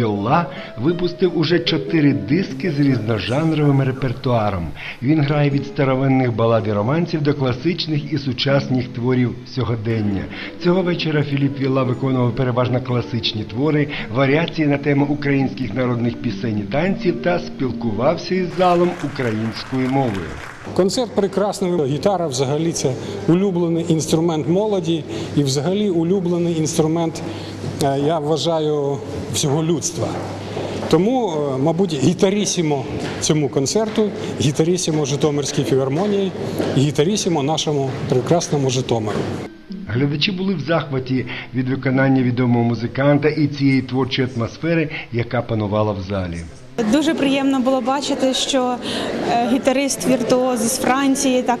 села випустив уже чотири диски з різножанровим репертуаром. Він грає від старовинних балад і романсів до класичних і сучасних творів сьогодення. Цього вечора Філіп Віла виконував переважно класичні твори, варіації на тему українських народних пісень і танців та спілкувався із залом українською мовою. Концерт прекрасний. Гітара взагалі це улюблений інструмент молоді і взагалі улюблений інструмент, я вважаю, всього людства. Тому, е, мабуть, гітарісімо цьому концерту, гітарісімо Житомирській філармонії, гітарісімо нашому прекрасному Житомиру. Глядачі були в захваті від виконання відомого музиканта і цієї творчої атмосфери, яка панувала в залі. Дуже приємно було бачити, що е, гітарист віртуоз із Франції так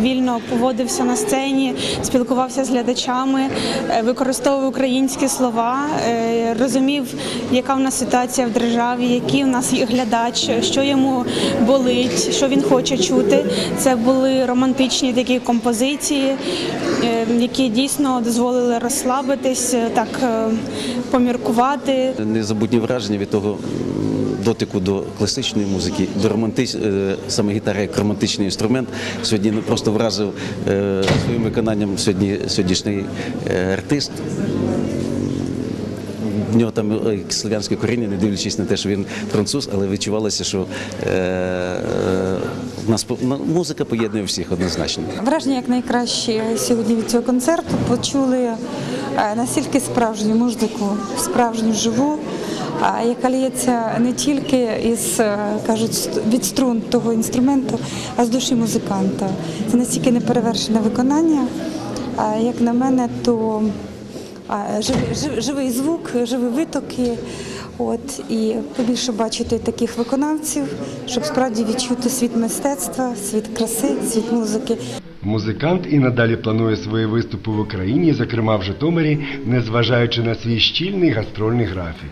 вільно поводився на сцені, спілкувався з глядачами, е, використовував українські слова, е, розумів, яка в нас ситуація в державі, який у нас глядач, що йому болить, що він хоче чути. Це були романтичні такі композиції, які дійсно дозволили розслабитись, так поміркувати. Незабутні враження від того дотику до класичної музики, до романтич... е, саме гітара як романтичний інструмент. Сьогодні просто вразив е, своїм виконанням сьогодні, сьогоднішній е, артист. В нього там слов'янське коріння, не дивлячись на те, що він француз, але відчувалося, що е, е, нас ну, музика поєднує всіх однозначно. Враження як найкраще сьогодні від цього концерту. Почули настільки справжню музику, справжню живу, яка лється не тільки із е, кажуть від струн того інструменту, а з душі музиканта. Це настільки неперевершене виконання. Як на мене, то живий, звук, живі витоки. От і побільше бачити таких виконавців, щоб справді відчути світ мистецтва, світ краси, світ музики. Музикант і надалі планує свої виступи в Україні, зокрема в Житомирі, незважаючи на свій щільний гастрольний графік.